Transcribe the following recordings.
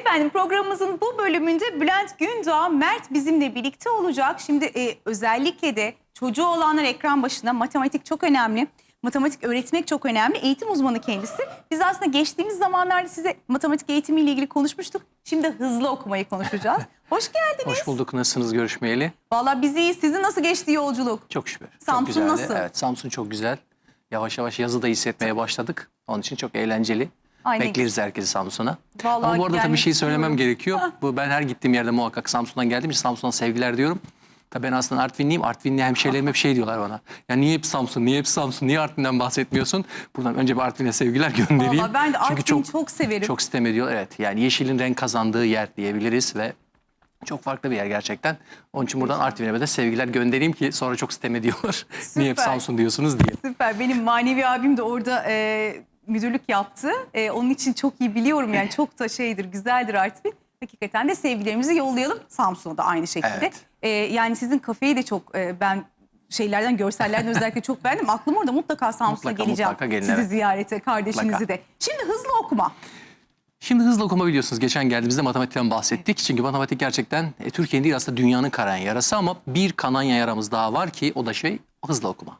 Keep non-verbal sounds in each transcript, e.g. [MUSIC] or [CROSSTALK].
Efendim programımızın bu bölümünde Bülent Gündağ, Mert bizimle birlikte olacak. Şimdi e, özellikle de çocuğu olanlar ekran başında matematik çok önemli. Matematik öğretmek çok önemli. Eğitim uzmanı kendisi. Biz aslında geçtiğimiz zamanlarda size matematik eğitimiyle ilgili konuşmuştuk. Şimdi hızlı okumayı konuşacağız. [LAUGHS] Hoş geldiniz. Hoş bulduk. Nasılsınız görüşmeyeli? Vallahi biz iyiyiz. Sizin nasıl geçti yolculuk? Çok şükür. Samsun çok güzeldi. nasıl? Evet Samsun çok güzel. Yavaş yavaş yazı da hissetmeye başladık. Onun için çok eğlenceli. Ay Bekleriz herkesi Samsun'a. Ama bu arada tabii bir şey söylemem gerekiyor. Bu ben her gittiğim yerde muhakkak Samsun'dan geldiğim için Samsun'dan sevgiler diyorum. Tabii ben aslında Artvinliyim. Artvinli hemşehrilerim hep şey diyorlar bana. Ya niye hep Samsun, niye hep Samsun, niye Artvin'den bahsetmiyorsun? Buradan önce bir Artvin'e sevgiler [LAUGHS] göndereyim. Vallahi ben de Artvin'i çok severim. Çok sitem ediyor. Evet yani yeşilin renk kazandığı yer diyebiliriz ve çok farklı bir yer gerçekten. Onun için buradan Artvin'e de sevgiler göndereyim ki sonra çok sitem ediyorlar. [LAUGHS] Niye hep. Samsun diyorsunuz diye. Süper. Benim manevi abim de orada e, müdürlük yaptı. E, onun için çok iyi biliyorum yani [LAUGHS] çok da şeydir, güzeldir Artvin. Hakikaten de sevgilerimizi yollayalım. Samsun'a da aynı şekilde. Evet. E, yani sizin kafeyi de çok e, ben şeylerden, görsellerden [LAUGHS] özellikle çok beğendim. Aklım orada mutlaka Samsun'a Mutlaka, geleceğim. mutlaka gelin, Sizi evet. ziyarete, kardeşinizi Mutlaka. de. Şimdi hızlı okuma. Şimdi hızlı okuma biliyorsunuz. Geçen geldiğimizde matematikten bahsettik. Çünkü matematik gerçekten e, Türkiye'nin değil aslında dünyanın kanayan yarası ama bir kanayan yaramız daha var ki o da şey hızlı okuma.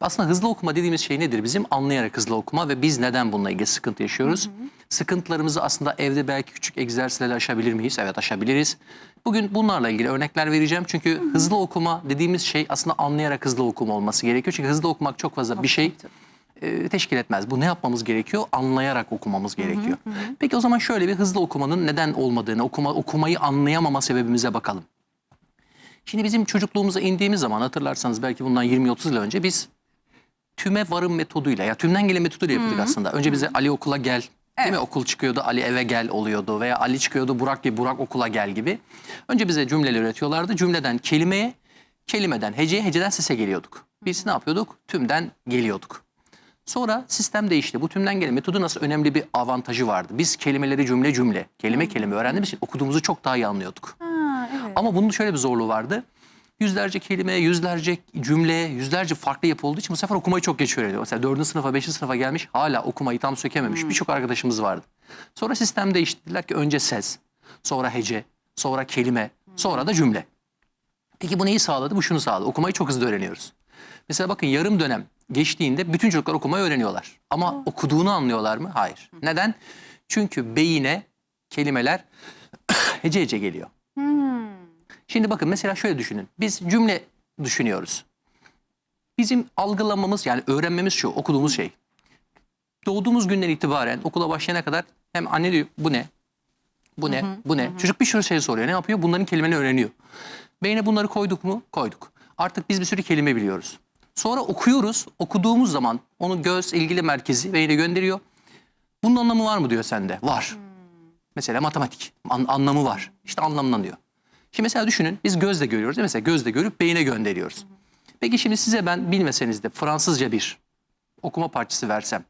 Aslında hızlı okuma dediğimiz şey nedir? Bizim anlayarak hızlı okuma ve biz neden bununla ilgili sıkıntı yaşıyoruz? Sıkıntılarımızı aslında evde belki küçük egzersizlerle aşabilir miyiz? Evet aşabiliriz. Bugün bunlarla ilgili örnekler vereceğim. Çünkü hızlı okuma dediğimiz şey aslında anlayarak hızlı okuma olması gerekiyor. Çünkü hızlı okumak çok fazla bir şey e, teşkil etmez. Bu ne yapmamız gerekiyor? Anlayarak okumamız gerekiyor. Peki o zaman şöyle bir hızlı okumanın neden olmadığını, okuma, okumayı anlayamama sebebimize bakalım. Şimdi bizim çocukluğumuza indiğimiz zaman hatırlarsanız belki bundan 20-30 yıl önce biz tüme varım metoduyla ya tümden gelen metoduyla yapıyorduk aslında. Önce bize Ali okula gel değil mi? Okul çıkıyordu Ali eve gel oluyordu veya Ali çıkıyordu Burak gibi Burak okula gel gibi. Önce bize cümleler üretiyorlardı. Cümleden kelimeye, kelimeden heceye, heceden sese geliyorduk. Biz ne yapıyorduk? Tümden geliyorduk. Sonra sistem değişti. Bu tümden gelen metodu nasıl önemli bir avantajı vardı. Biz kelimeleri cümle cümle, kelime kelime öğrendiğimiz için okuduğumuzu çok daha iyi anlıyorduk. Ha, evet. Ama bunun şöyle bir zorluğu vardı. Yüzlerce kelime, yüzlerce cümle, yüzlerce farklı yapı olduğu için bu sefer okumayı çok geç öğreniyor. Mesela dördüncü sınıfa, beşinci sınıfa gelmiş hala okumayı tam sökememiş birçok arkadaşımız vardı. Sonra sistem değişti. Dediler ki önce ses, sonra hece, sonra kelime, sonra da cümle. Peki bu neyi sağladı? Bu şunu sağladı. Okumayı çok hızlı öğreniyoruz. Mesela bakın yarım dönem geçtiğinde bütün çocuklar okumayı öğreniyorlar. Ama okuduğunu anlıyorlar mı? Hayır. Neden? Çünkü beyine kelimeler [COUGHS] hece hece geliyor. Şimdi bakın mesela şöyle düşünün. Biz cümle düşünüyoruz. Bizim algılamamız yani öğrenmemiz şu okuduğumuz şey. Doğduğumuz günden itibaren okula başlayana kadar hem anne diyor bu ne? Bu ne? Bu ne? Çocuk bir sürü şey soruyor. Ne yapıyor? Bunların kelimelerini öğreniyor. Beyne bunları koyduk mu? Koyduk. Artık biz bir sürü kelime biliyoruz. Sonra okuyoruz. Okuduğumuz zaman onu göz ilgili merkezi beyne gönderiyor. Bunun anlamı var mı diyor sende? Var. Mesela matematik. An- anlamı var. İşte anlamlanıyor. Şimdi mesela düşünün biz gözle görüyoruz. değil mi? Mesela gözle görüp beyine gönderiyoruz. Peki şimdi size ben bilmeseniz de Fransızca bir okuma parçası versem.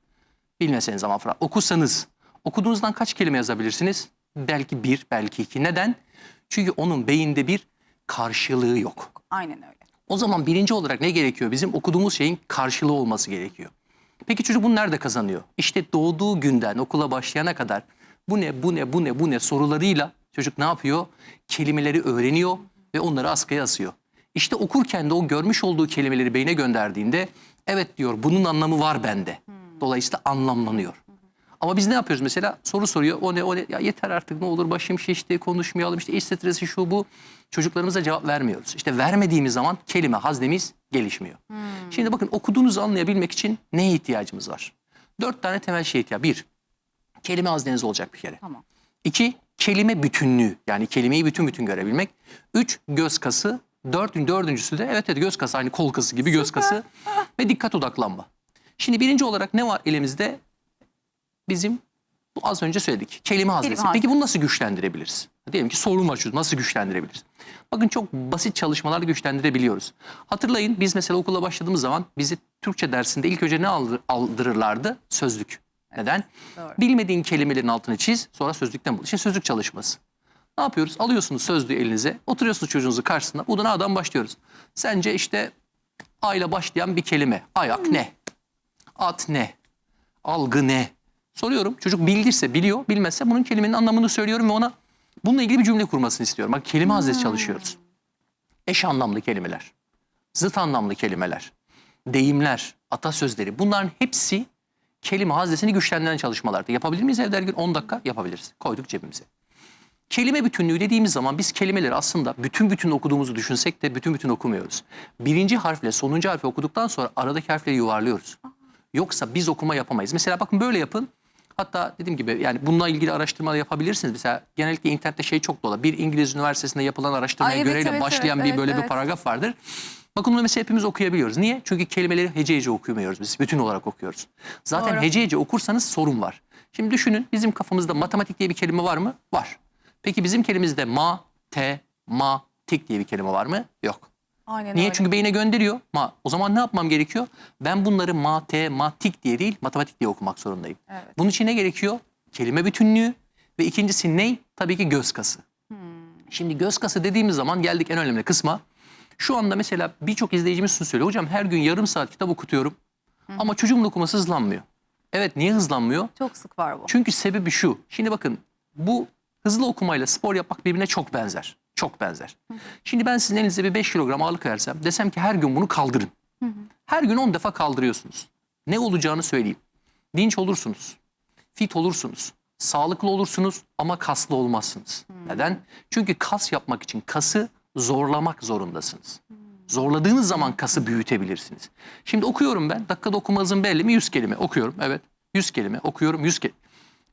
Bilmeseniz ama Fra- okusanız okuduğunuzdan kaç kelime yazabilirsiniz? Belki bir, belki iki. Neden? Çünkü onun beyinde bir karşılığı yok. Aynen öyle. O zaman birinci olarak ne gerekiyor? Bizim okuduğumuz şeyin karşılığı olması gerekiyor. Peki çocuk bunu nerede kazanıyor? İşte doğduğu günden okula başlayana kadar bu ne, bu ne, bu ne, bu ne sorularıyla çocuk ne yapıyor? Kelimeleri öğreniyor ve onları askıya asıyor. İşte okurken de o görmüş olduğu kelimeleri beyne gönderdiğinde evet diyor bunun anlamı var bende. Dolayısıyla anlamlanıyor. Ama biz ne yapıyoruz mesela? Soru soruyor. O ne o ne? Ya yeter artık ne olur başım şişti konuşmayalım işte iş stresi şu bu. Çocuklarımıza cevap vermiyoruz. İşte vermediğimiz zaman kelime haznemiz gelişmiyor. Şimdi bakın okuduğunuzu anlayabilmek için neye ihtiyacımız var? Dört tane temel şeye ihtiyaç. Bir, kelime hazneniz olacak bir kere. Tamam. İki, kelime bütünlüğü. Yani kelimeyi bütün bütün görebilmek. Üç, göz kası. Dört, dördüncüsü de evet evet göz kası aynı kol kası gibi göz kası. Ve dikkat odaklanma. Şimdi birinci olarak ne var elimizde? Bizim bu az önce söyledik. Kelime haznesi. Peki bunu nasıl güçlendirebiliriz? Diyelim ki sorun var çocuk. Nasıl güçlendirebiliriz? Bakın çok basit çalışmalarla güçlendirebiliyoruz. Hatırlayın biz mesela okula başladığımız zaman bizi Türkçe dersinde ilk önce ne aldır- aldırırlardı? Sözlük. Neden? Doğru. Bilmediğin kelimelerin altını çiz sonra sözlükten bul. İşte sözlük çalışması. Ne yapıyoruz? Alıyorsunuz sözlüğü elinize. Oturuyorsunuz çocuğunuzun karşısında. Buradan A'dan başlıyoruz. Sence işte A ile başlayan bir kelime. Ayak ne? At ne? Algı ne? Soruyorum. Çocuk bildirse biliyor, bilmezse bunun kelimenin anlamını söylüyorum ve ona bununla ilgili bir cümle kurmasını istiyorum. Bak kelime haznesi çalışıyoruz. Eş anlamlı kelimeler, zıt anlamlı kelimeler, deyimler, atasözleri bunların hepsi kelime haznesini güçlendiren çalışmalardı. Yapabilir miyiz evde her gün 10 dakika? Yapabiliriz. Koyduk cebimize. Kelime bütünlüğü dediğimiz zaman biz kelimeleri aslında bütün bütün okuduğumuzu düşünsek de bütün bütün okumuyoruz. Birinci harfle sonuncu harfi okuduktan sonra aradaki harfleri yuvarlıyoruz. Yoksa biz okuma yapamayız. Mesela bakın böyle yapın. Hatta dediğim gibi yani bununla ilgili araştırmalar yapabilirsiniz. Mesela genellikle internette şey çok dola. Bir İngiliz üniversitesinde yapılan araştırmaya Ay, evet, göreyle evet, başlayan evet, bir evet, böyle bir evet. paragraf vardır. Bakın bunu mesela hepimiz okuyabiliyoruz. Niye? Çünkü kelimeleri hece hece okumuyoruz biz. Bütün olarak okuyoruz. Zaten Doğru. hece hece okursanız sorun var. Şimdi düşünün bizim kafamızda matematik diye bir kelime var mı? Var. Peki bizim kelimemizde ma, te, ma, tik diye bir kelime var mı? Yok. Aynen Niye? öyle. Çünkü beyne gönderiyor. Ma. O zaman ne yapmam gerekiyor? Ben bunları ma, te, ma, tik diye değil matematik diye okumak zorundayım. Evet. Bunun için ne gerekiyor? Kelime bütünlüğü ve ikincisi ne? Tabii ki göz kası. Şimdi göz kası dediğimiz zaman geldik en önemli kısma. Şu anda mesela birçok izleyicimiz şunu söylüyor. Hocam her gün yarım saat kitap okutuyorum ama çocuğumun okuması hızlanmıyor. Evet niye hızlanmıyor? Çok sık var bu. Çünkü sebebi şu. Şimdi bakın bu hızlı okumayla spor yapmak birbirine çok benzer. Çok benzer. Şimdi ben sizin elinize bir 5 kilogram ağırlık versem desem ki her gün bunu kaldırın. Her gün 10 defa kaldırıyorsunuz. Ne olacağını söyleyeyim. Dinç olursunuz. Fit olursunuz. Sağlıklı olursunuz ama kaslı olmazsınız. Neden? Çünkü kas yapmak için kası zorlamak zorundasınız. Zorladığınız zaman kası büyütebilirsiniz. Şimdi okuyorum ben. Dakikada okuma hızım belli mi? 100 kelime okuyorum. Evet. 100 kelime okuyorum. 100 kelime.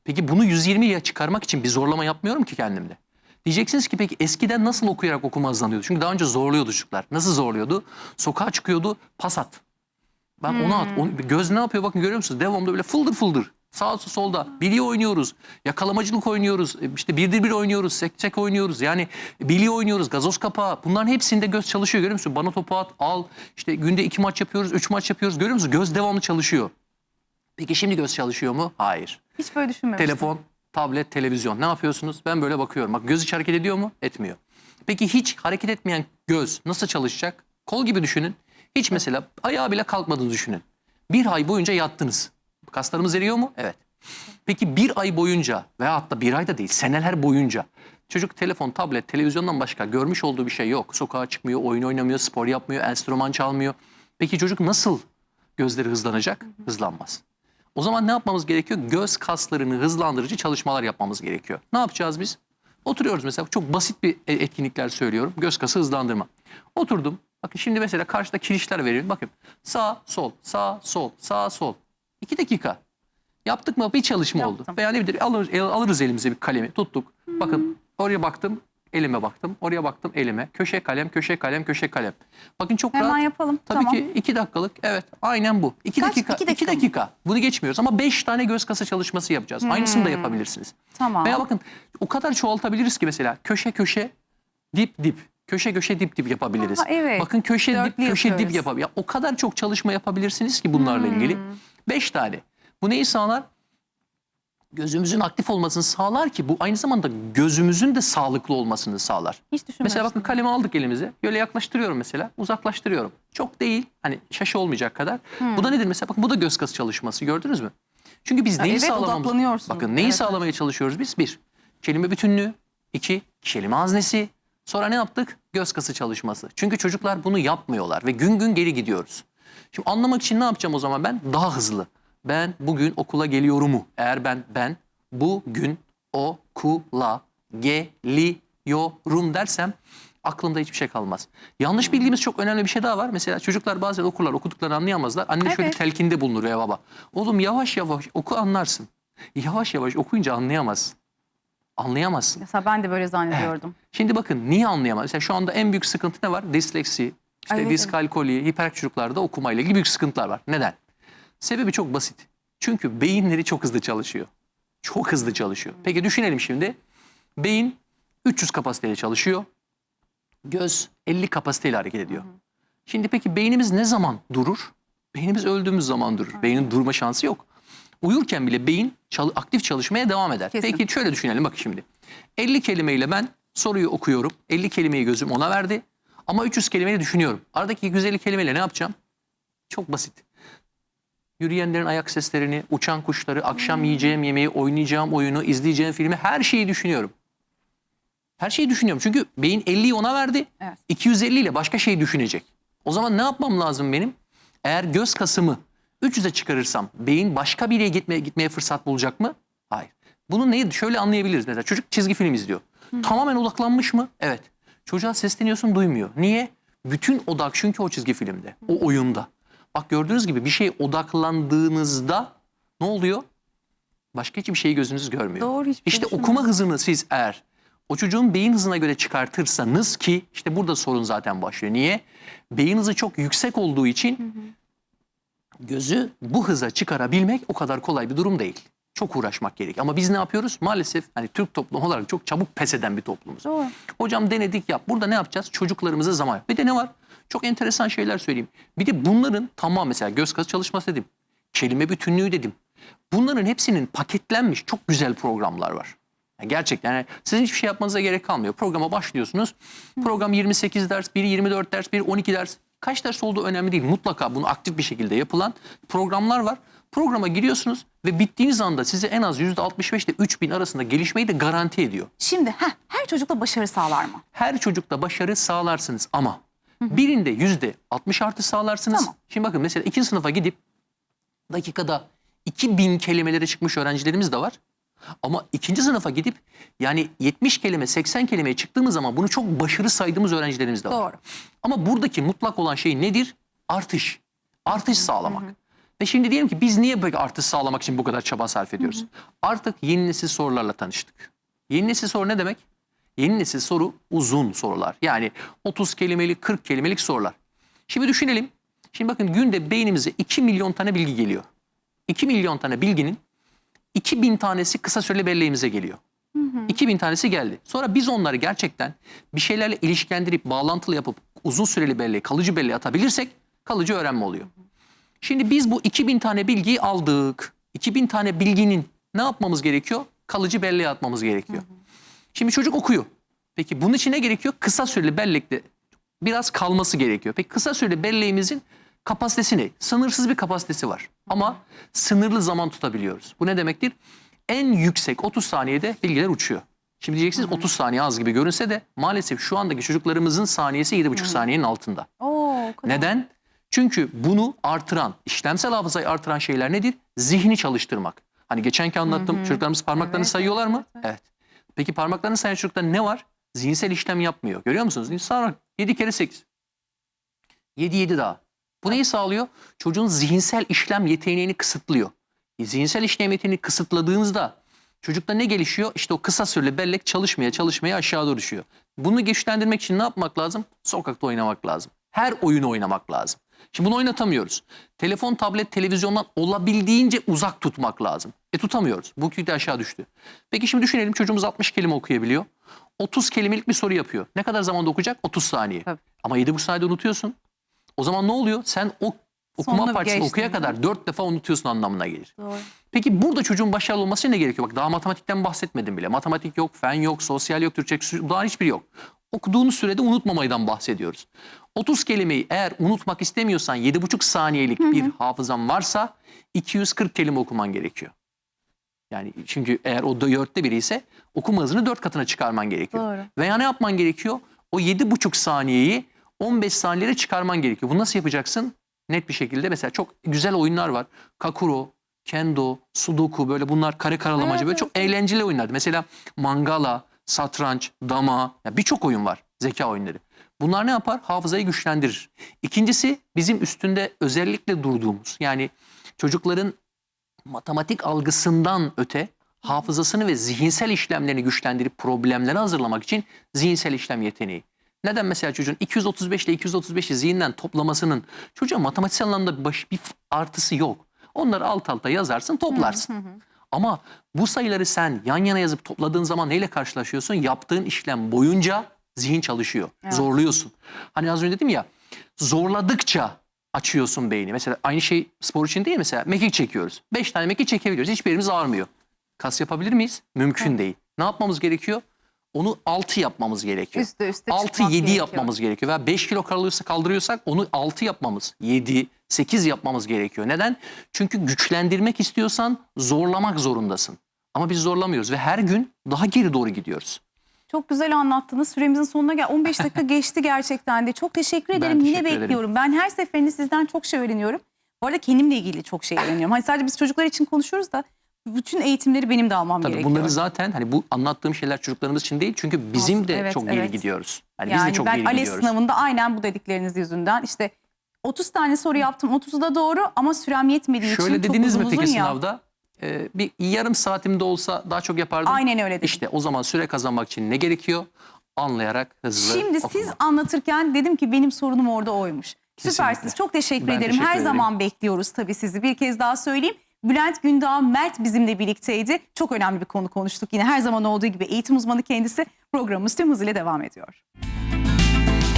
Peki bunu 120'ye çıkarmak için bir zorlama yapmıyorum ki kendimde. Diyeceksiniz ki peki eskiden nasıl okuyarak okuma hızlanıyordu? Çünkü daha önce zorluyordu çocuklar. Nasıl zorluyordu? Sokağa çıkıyordu pas at. Ben ona at. onu- göz ne yapıyor bakın görüyor musunuz? Devamlı böyle fıldır fıldır. Sağ solda. Bilye oynuyoruz. Yakalamacılık oynuyoruz. e, işte birdir bir oynuyoruz. Sekçek oynuyoruz. Yani bilye oynuyoruz. Gazoz kapağı. Bunların hepsinde göz çalışıyor. Görüyor musun? Bana topu at. Al. İşte günde iki maç yapıyoruz. Üç maç yapıyoruz. Görüyor musun? Göz devamlı çalışıyor. Peki şimdi göz çalışıyor mu? Hayır. Hiç böyle düşünmemiştim. Telefon, tablet, televizyon. Ne yapıyorsunuz? Ben böyle bakıyorum. Bak göz hiç hareket ediyor mu? Etmiyor. Peki hiç hareket etmeyen göz nasıl çalışacak? Kol gibi düşünün. Hiç mesela ayağa bile kalkmadığını düşünün. Bir ay boyunca yattınız. Kaslarımız eriyor mu? Evet. Peki bir ay boyunca veya hatta bir ay da değil seneler boyunca çocuk telefon, tablet, televizyondan başka görmüş olduğu bir şey yok. Sokağa çıkmıyor, oyun oynamıyor, spor yapmıyor, enstrüman çalmıyor. Peki çocuk nasıl gözleri hızlanacak? Hızlanmaz. O zaman ne yapmamız gerekiyor? Göz kaslarını hızlandırıcı çalışmalar yapmamız gerekiyor. Ne yapacağız biz? Oturuyoruz mesela çok basit bir e- etkinlikler söylüyorum. Göz kası hızlandırma. Oturdum. Bakın şimdi mesela karşıda kirişler veriyorum. Bakın sağ sol sağ sol sağ sol. İki dakika. Yaptık mı bir çalışma oldu. Yaptım. Veya ne bileyim alırız, el- alırız elimize bir kalemi tuttuk. Bakın oraya baktım elime baktım. Oraya baktım elime. Köşe kalem köşe kalem köşe kalem. Bakın çok Hemen rahat. yapalım. Tabii tamam. ki iki dakikalık. Evet aynen bu. İki Kaç? dakika. İki iki dakika dakika. mı? Bunu geçmiyoruz ama beş tane göz kası çalışması yapacağız. Aynısını da yapabilirsiniz. Tamam. Veya bakın o kadar çoğaltabiliriz ki mesela köşe köşe dip dip. Köşe köşe dip dip yapabiliriz. Aha, evet. Bakın köşe dip Dörtlü köşe dip yapabilir. Ya o kadar çok çalışma yapabilirsiniz ki bunlarla ilgili. Beş tane. Bu neyi sağlar? Gözümüzün aktif olmasını sağlar ki bu aynı zamanda gözümüzün de sağlıklı olmasını sağlar. Hiç. Mesela bakın kalemi aldık elimize. Böyle yaklaştırıyorum mesela. Uzaklaştırıyorum. Çok değil. Hani şaşı olmayacak kadar. Bu da nedir mesela? Bakın bu da göz kası çalışması. Gördünüz mü? Çünkü biz Ha, neyi evet, sağlamamız... Bakın neyi Evet, sağlamaya çalışıyoruz biz? Bir, kelime bütünlüğü. iki kelime haznesi. Sonra ne yaptık? Göz kası çalışması. Çünkü çocuklar bunu yapmıyorlar ve gün gün geri gidiyoruz. Şimdi anlamak için ne yapacağım o zaman ben? Daha hızlı. Ben bugün okula geliyorumu. Eğer ben ben bugün okula geliyorum dersem aklımda hiçbir şey kalmaz. Yanlış bildiğimiz çok önemli bir şey daha var. Mesela çocuklar bazen okurlar okuduklarını anlayamazlar. Anne şöyle Evet. telkinde bulunur ya baba. Oğlum yavaş yavaş oku anlarsın. Yavaş yavaş okuyunca anlayamazsın. Anlayamazsın. Mesela ben de böyle zannediyordum. Şimdi bakın niye anlayamaz? Mesela şu anda en büyük sıkıntı ne var? Disleksi, işte Ay, evet, diskalkoli, hiperaktif çocuklarda okumayla ilgili büyük sıkıntılar var. Neden? Sebebi çok basit. Çünkü beyinleri çok hızlı çalışıyor. Çok hızlı çalışıyor. Peki düşünelim şimdi. Beyin 300 kapasiteyle çalışıyor. Göz 50 kapasiteyle hareket ediyor. Şimdi peki beynimiz ne zaman durur? Beynimiz öldüğümüz zaman durur. Beynin durma şansı yok. Uyurken bile beyin çal- aktif çalışmaya devam eder. Kesin. Peki şöyle düşünelim bakın şimdi. 50 kelimeyle ben soruyu okuyorum. 50 kelimeyi gözüm ona verdi. Ama 300 kelimeyi düşünüyorum. Aradaki 250 kelimeyle ne yapacağım? Çok basit. Yürüyenlerin ayak seslerini, uçan kuşları, akşam yiyeceğim yemeği, oynayacağım oyunu, izleyeceğim filmi her şeyi düşünüyorum. Her şeyi düşünüyorum. Çünkü beyin 50'yi ona verdi. Evet. 250 ile başka şey düşünecek. O zaman ne yapmam lazım benim? Eğer göz kasımı 300'e çıkarırsam beyin başka bir yere gitmeye, gitmeye fırsat bulacak mı? Hayır. Bunu neyi şöyle anlayabiliriz mesela. Çocuk çizgi film izliyor. Tamamen odaklanmış mı? Evet. Çocuğa sesleniyorsun duymuyor. Niye? Bütün odak çünkü o çizgi filmde. O oyunda. Bak gördüğünüz gibi bir şeye odaklandığınızda ne oluyor? Başka hiçbir şeyi gözünüz görmüyor. Doğru, hiçbir İşte düşünmüyor. okuma hızını siz eğer o çocuğun beyin hızına göre çıkartırsanız ki işte burada sorun zaten başlıyor. Niye? Beyin hızı çok yüksek olduğu için gözü bu hıza çıkarabilmek o kadar kolay bir durum değil. Çok uğraşmak gerek. Ama biz ne yapıyoruz? Maalesef hani Türk toplumu olarak çok çabuk pes eden bir toplumuz. Doğru. Hocam denedik yap. Burada ne yapacağız? Çocuklarımıza zaman. Bir de ne var? Çok enteresan şeyler söyleyeyim. Bir de bunların tamam mesela göz kası çalışması dedim. Kelime bütünlüğü dedim. Bunların hepsinin paketlenmiş çok güzel programlar var. Yani gerçekten yani sizin hiçbir şey yapmanıza gerek kalmıyor. Programa başlıyorsunuz. Program 28 ders, biri 24 ders, biri 12 ders. Kaç ders olduğu önemli değil. Mutlaka bunu aktif bir şekilde yapılan programlar var. Programa giriyorsunuz ve bittiğiniz anda size en az %65 ile 3000 arasında gelişmeyi de garanti ediyor Şimdi heh, her çocukta başarı sağlar mı? her çocukta başarı sağlarsınız ama birinde yüzde 60 artı sağlarsınız. Tamam. Şimdi bakın mesela ikinci sınıfa gidip dakikada 2000 kelimelere çıkmış öğrencilerimiz de var. Ama ikinci sınıfa gidip yani 70 kelime 80 kelimeye çıktığımız zaman bunu çok başarı saydığımız öğrencilerimiz de var. Doğru. Ama buradaki mutlak olan şey nedir? Artış. Artış sağlamak. Ve şimdi diyelim ki biz niye böyle artış sağlamak için bu kadar çaba sarf ediyoruz? Artık yeni nesil sorularla tanıştık. Yeni nesil soru ne demek? Yeni nesil soru uzun sorular. Yani 30 kelimelik, 40 kelimelik sorular. Şimdi düşünelim. Şimdi bakın günde beynimize 2 milyon tane bilgi geliyor. 2 milyon tane bilginin 2000 tanesi kısa süreli belleğimize geliyor. 2000 tanesi geldi. Sonra biz onları gerçekten bir şeylerle ilişkilendirip bağlantılı yapıp uzun süreli belleğe, kalıcı belleğe atabilirsek kalıcı öğrenme oluyor. Şimdi biz bu 2000 tane bilgiyi aldık. 2000 tane bilginin ne yapmamız gerekiyor? Kalıcı belleğe atmamız gerekiyor. Şimdi çocuk okuyor. Peki bunun için ne gerekiyor? Kısa süreli bellekte biraz kalması gerekiyor. Peki kısa süreli belleğimizin kapasitesi ne? Sınırsız bir kapasitesi var. Ama sınırlı zaman tutabiliyoruz. Bu ne demektir? En yüksek 30 saniyede bilgiler uçuyor. Şimdi diyeceksiniz 30 saniye az gibi görünse de maalesef şu andaki çocuklarımızın saniyesi 7,5 saniyenin altında. Oo. Neden? Çünkü bunu artıran, işlemsel hafızayı artıran şeyler nedir? Zihni çalıştırmak. Hani geçenki anlattım. Çocuklarımız parmaklarını Evet, sayıyorlar mı? evet, Evet. Peki parmaklarını sayan çocuklar ne var? Zihinsel işlem yapmıyor. Görüyor musunuz? İnsan 7 kere 8. 7 7 daha. Bu neyi sağlıyor? Çocuğun zihinsel işlem yeteneğini kısıtlıyor. Zihinsel işlem yeteneğini kısıtladığınızda çocukta ne gelişiyor? İşte o kısa süreli bellek çalışmaya çalışmaya aşağı doğru düşüyor. Bunu güçlendirmek için ne yapmak lazım? Sokakta oynamak lazım. Her oyunu oynamak lazım. Şimdi bunu oynatamıyoruz. Telefon, tablet, televizyondan olabildiğince uzak tutmak lazım. E tutamıyoruz. Bu de aşağı düştü. Peki şimdi düşünelim çocuğumuz 60 kelime okuyabiliyor. 30 kelimelik bir soru yapıyor. Ne kadar zamanda okuyacak? 30 saniye. Tabii. Ama 7,5 saniyede unutuyorsun. O zaman ne oluyor? Sen o okuma Sonunu parçasını geçtin. okuya kadar 4 defa unutuyorsun anlamına gelir. Doğru. Peki burada çocuğun başarılı olması için ne gerekiyor? Bak daha matematikten bahsetmedim bile. Matematik yok, fen yok, sosyal yok, Türkçe daha hiçbiri yok. Okuduğunuz sürede unutmamaydan bahsediyoruz. 30 kelimeyi eğer unutmak istemiyorsan 7,5 saniyelik bir hafızan varsa 240 kelime okuman gerekiyor. Yani çünkü eğer o dörtte biri ise okuma hızını dört katına çıkarman gerekiyor. Doğru. Veya ne yapman gerekiyor? O 7,5 saniyeyi 15 saniyelere çıkarman gerekiyor. Bunu nasıl yapacaksın? Net bir şekilde mesela çok güzel oyunlar var. Kakuro, Kendo, Sudoku böyle bunlar kare karalamacı Evet, böyle evet, çok eğlenceli oyunlar. Mesela Mangala, satranç, dama birçok oyun var zeka oyunları. Bunlar ne yapar? Hafızayı güçlendirir. İkincisi bizim üstünde özellikle durduğumuz yani çocukların matematik algısından öte hafızasını ve zihinsel işlemlerini güçlendirip problemleri hazırlamak için zihinsel işlem yeteneği. Neden mesela çocuğun 235 ile 235'i zihinden toplamasının çocuğa matematiksel anlamda baş, bir artısı yok. Onları alt alta yazarsın toplarsın. Ama bu sayıları sen yan yana yazıp topladığın zaman neyle karşılaşıyorsun? Yaptığın işlem boyunca zihin çalışıyor. Evet. Zorluyorsun. Hani az önce dedim ya zorladıkça açıyorsun beyni. Mesela aynı şey spor için değil mesela mekik çekiyoruz. 5 tane mekik çekebiliyoruz. Hiçbirimiz ağrımıyor. Kas yapabilir miyiz? Mümkün değil. Ne yapmamız gerekiyor? onu 6 yapmamız gerekiyor. Üste üste 6 çıkmak 7 gerekiyor. yapmamız gerekiyor. Veya 5 kilo kaldırıyorsak, kaldırıyorsak onu 6 yapmamız, 7, 8 yapmamız gerekiyor. Neden? Çünkü güçlendirmek istiyorsan zorlamak zorundasın. Ama biz zorlamıyoruz ve her gün daha geri doğru gidiyoruz. Çok güzel anlattınız. Süremizin sonuna gel. 15 dakika [LAUGHS] geçti gerçekten de. Çok teşekkür Ben ederim. Yine teşekkür ederim. bekliyorum. Ben her seferinde sizden çok şey öğreniyorum. Bu arada kendimle ilgili çok şey öğreniyorum. Hani sadece biz çocuklar için konuşuyoruz da bütün eğitimleri benim de almam Tabii gerekiyor. bunları zaten hani bu anlattığım şeyler çocuklarımız için değil. Çünkü bizim Aslında de evet, çok geri evet. gidiyoruz. Hani biz yani de çok ben geri gidiyoruz. sınavında aynen bu dedikleriniz yüzünden işte 30 tane soru yaptım. 30'u da doğru ama sürem yetmediği için Şöyle çok dediniz uzun mi peki ya. sınavda? Ee, bir yarım saatimde olsa daha çok yapardım. Aynen öyle dedim. İşte o zaman süre kazanmak için ne gerekiyor? Anlayarak hızlı Şimdi okuma. siz anlatırken dedim ki benim sorunum orada oymuş. Kesinlikle. Süpersiniz. Çok teşekkür Ben ederim. teşekkür Her ederim. zaman bekliyoruz tabii sizi. Bir kez daha söyleyeyim. Bülent Gündağ Mert bizimle birlikteydi. Çok önemli bir konu konuştuk. Yine her zaman olduğu gibi eğitim uzmanı kendisi. Programımız tüm hızıyla devam ediyor.